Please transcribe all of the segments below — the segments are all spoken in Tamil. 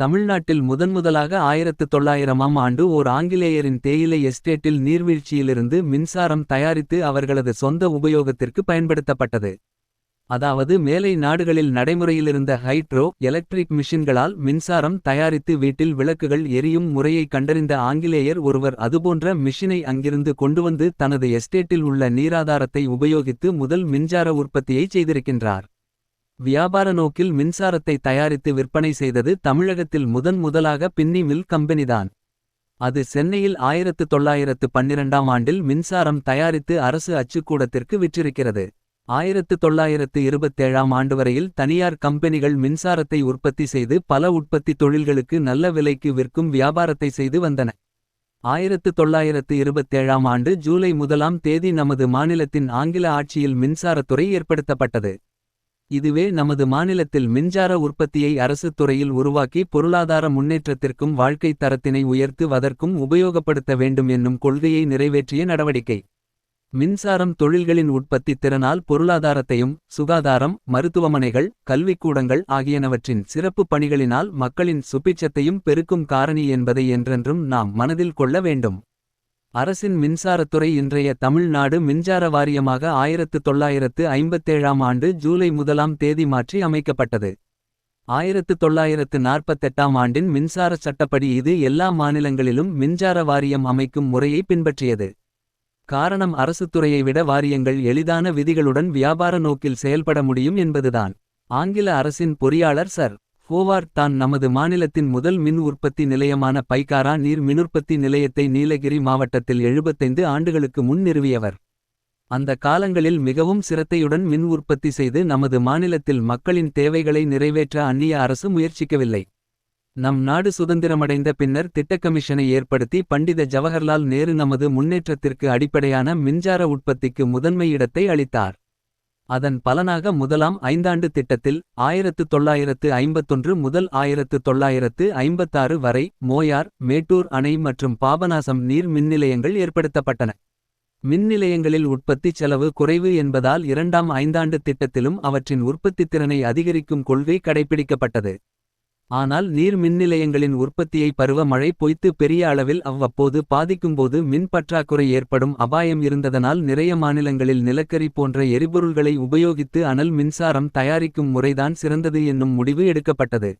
தமிழ்நாட்டில் முதன்முதலாக ஆயிரத்து தொள்ளாயிரமாம் ஆண்டு ஓர் ஆங்கிலேயரின் தேயிலை எஸ்டேட்டில் நீர்வீழ்ச்சியிலிருந்து மின்சாரம் தயாரித்து அவர்களது சொந்த உபயோகத்திற்கு பயன்படுத்தப்பட்டது. அதாவது மேலை நாடுகளில் நடைமுறையிலிருந்த ஹைட்ரோ எலக்ட்ரிக் மிஷின்களால் மின்சாரம் தயாரித்து வீட்டில் விளக்குகள் எரியும் முறையை கண்டறிந்த ஆங்கிலேயர் ஒருவர் அதுபோன்ற மிஷினை அங்கிருந்து கொண்டுவந்து தனது எஸ்டேட்டில் உள்ள நீராதாரத்தை உபயோகித்து முதல் மின்சார உற்பத்தியை செய்திருக்கின்றார். வியாபார நோக்கில் மின்சாரத்தை தயாரித்து விற்பனை செய்தது தமிழகத்தில் முதன் முதலாக பின்னி மில் கம்பெனிதான். அது சென்னையில் ஆயிரத்து தொள்ளாயிரத்து பன்னிரண்டாம் ஆண்டில் மின்சாரம் தயாரித்து அரசு அச்சுக்கூடத்திற்கு விற்றிருக்கிறது. ஆயிரத்து தொள்ளாயிரத்து இருபத்தேழாம் ஆண்டு வரையில் தனியார் கம்பெனிகள் மின்சாரத்தை உற்பத்தி செய்து பல உற்பத்தி தொழில்களுக்கு நல்ல விலைக்கு விற்கும் வியாபாரத்தை செய்து வந்தன. ஆயிரத்து தொள்ளாயிரத்து இருபத்தேழாம் ஆண்டு ஜூலை முதலாம் தேதி நமது மாநிலத்தின் ஆங்கில ஆட்சியில் மின்சாரத்துறை ஏற்படுத்தப்பட்டது. இதுவே நமது மாநிலத்தில் மின்சார உற்பத்தியை அரசு துறையில் உருவாக்கி பொருளாதார முன்னேற்றத்திற்கும் வாழ்க்கைத் தரத்தினை உயர்த்து வதற்கும் உபயோகப்படுத்த வேண்டும் என்னும் கொள்கையை நிறைவேற்றிய நடவடிக்கை. மின்சாரம் தொழில்களின் உற்பத்தி திறனால் பொருளாதாரத்தையும் சுகாதாரம் மருத்துவமனைகள் கல்விக்கூடங்கள் ஆகியனவற்றின் சிறப்பு பணிகளினால் மக்களின் சுபிட்சத்தையும் பெருக்கும் காரணி என்பதை என்றென்றும் நாம் மனதில் கொள்ள வேண்டும். அரசின் மின்சாரத்துறை இன்றைய தமிழ்நாடு மின்சார வாரியமாக ஆயிரத்து தொள்ளாயிரத்து ஐம்பத்தேழாம் ஆண்டு ஜூலை முதலாம் தேதி மாற்றி அமைக்கப்பட்டது. ஆயிரத்து தொள்ளாயிரத்து நாற்பத்தெட்டாம் ஆண்டின் மின்சார சட்டப்படி இது எல்லா மாநிலங்களிலும் மின்சார வாரியம் அமைக்கும் முறையை பின்பற்றியது. காரணம் அரசுத்துறையை விட வாரியங்கள் எளிதான விதிகளுடன் வியாபார நோக்கில் செயல்பட முடியும் என்பதுதான். ஆங்கில அரசின் பொறியாளர் சர். ஹோவார்ட் தான் நமது மாநிலத்தின் முதல் மின் உற்பத்தி நிலையமான பைக்காரா நீர் மினுற்பத்தி நிலையத்தை நீலகிரி மாவட்டத்தில் 75 ஆண்டுகளுக்கு முன் நிறுவியவர். அந்த காலங்களில் மிகவும் சிரத்தையுடன் மின் உற்பத்தி செய்து நமது மாநிலத்தில் மக்களின் தேவைகளை நிறைவேற்ற அந்நிய அரசு முயற்சிக்கவில்லை. நம் நாடு சுதந்திரமடைந்த பின்னர் திட்டக்கமிஷனை ஏற்படுத்தி பண்டித ஜவஹர்லால் நேரு நமது முன்னேற்றத்திற்கு அடிப்படையான மின்சார உற்பத்திக்கு முதன்மை இடத்தை அளித்தார். அதன் பலனாக முதலாம் ஐந்தாண்டு திட்டத்தில் ஆயிரத்து தொள்ளாயிரத்து ஐம்பத்தொன்று முதல் ஆயிரத்து தொள்ளாயிரத்து ஐம்பத்தாறு வரை மோயார் மேட்டூர் அணை மற்றும் பாபநாசம் நீர் மின்நிலையங்கள் ஏற்படுத்தப்பட்டன. மின்நிலையங்களில் உற்பத்தி செலவு குறைவு என்பதால் இரண்டாம் ஐந்தாண்டு திட்டத்திலும் அவற்றின் உற்பத்தித்திறனை அதிகரிக்கும் கொள்கை கடைப்பிடிக்கப்பட்டது. ஆனால் நீர் மின்நிலையங்களின் உற்பத்தியை பருவ மழை பொய்த்து பெரிய அளவில் அவ்வப்போது பாதிக்கும்போது மின் பற்றாக்குறை ஏற்படும் அபாயம் இருந்ததனால் நிறைய மாநிலங்களில் நிலக்கரி போன்ற எரிபொருள்களை உபயோகித்து அனல் மின்சாரம் தயாரிக்கும் முறைதான் சிறந்தது என்னும் முடிவு எடுக்கப்பட்டது.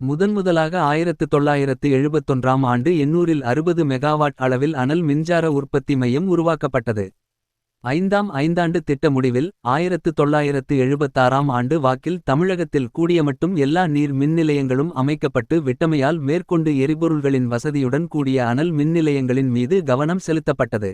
முதன்முதலாக ஆயிரத்து தொள்ளாயிரத்து எழுபத்தொன்றாம் ஆண்டு எண்ணூரில் அறுபது மெகாவாட் அளவில் அனல் மின்சார உற்பத்தி மையம் உருவாக்கப்பட்டது. ஐந்தாம் ஐந்தாண்டு திட்ட முடிவில் ஆயிரத்து தொள்ளாயிரத்து எழுபத்தாறாம் ஆண்டு வாக்கில் தமிழகத்தில் கூடியமட்டும் எல்லா நீர் மின்நிலையங்களும் அமைக்கப்பட்டு விட்டமையால் மேற்கொண்டு எரிபொருள்களின் வசதியுடன் கூடிய அனல் மின்நிலையங்களின் மீது கவனம் செலுத்தப்பட்டது.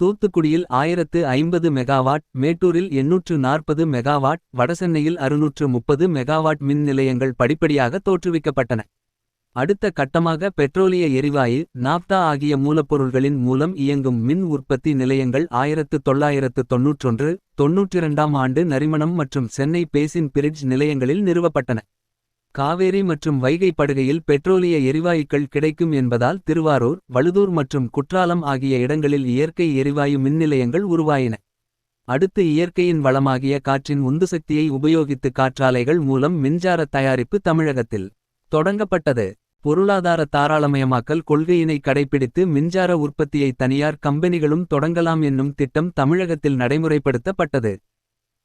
தூத்துக்குடியில் ஆயிரத்து ஐம்பது மெகாவாட் மேட்டூரில் எண்ணூற்று நாற்பது மெகாவாட் வடசென்னையில் அறுநூற்று முப்பது மெகாவாட் மின் நிலையங்கள் படிப்படியாக தோற்றுவிக்கப்பட்டன. அடுத்த கட்டமாக பெட்ரோலிய எரிவாயு நாப்தா ஆகிய மூலப்பொருள்களின் மூலம் இயங்கும் மின் உற்பத்தி நிலையங்கள் ஆயிரத்து தொள்ளாயிரத்து தொன்னூற்றொன்று தொன்னூற்றிரண்டாம் ஆண்டு நரிமணம் மற்றும் சென்னை பேசின் பிரிட்ஜ் நிலையங்களில் நிறுவப்பட்டன. காவேரி மற்றும் வைகை படுகையில் பெட்ரோலிய எரிவாயுக்கள் கிடைக்கும் என்பதால் திருவாரூர் வழுதூர் மற்றும் குற்றாலம் ஆகிய இடங்களில் இயற்கை எரிவாயு மின்நிலையங்கள் உருவாயின. அடுத்து இயற்கையின் வளமாகிய காற்றின் உந்துசக்தியை உபயோகித்து காற்றாலைகள் மூலம் மின்சார தயாரிப்பு தமிழகத்தில் தொடங்கப்பட்டது. பொருளாதார தாராளமயமாக்கல் கொள்கையினை கடைப்பிடித்து மின்சார உற்பத்தியை தனியார் கம்பெனிகளும் தொடங்கலாம் என்னும் திட்டம் தமிழகத்தில் நடைமுறைப்படுத்தப்பட்டது.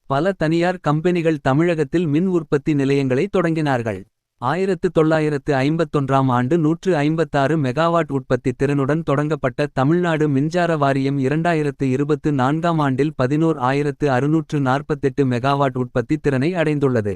பல தனியார் கம்பெனிகள் தமிழகத்தில் மின் உற்பத்தி நிலையங்களை தொடங்கினார்கள். ஆயிரத்து தொள்ளாயிரத்து ஐம்பத்தொன்றாம் ஆண்டு நூற்று ஐம்பத்தாறு மெகாவாட் உற்பத்தி திறனுடன் தொடங்கப்பட்ட தமிழ்நாடு மின்சார வாரியம் இரண்டாயிரத்து இருபத்து நான்காம் ஆண்டில் பதினோர் ஆயிரத்து அறுநூற்று நாற்பத்தெட்டு மெகாவாட் உற்பத்தி திறனை அடைந்துள்ளது.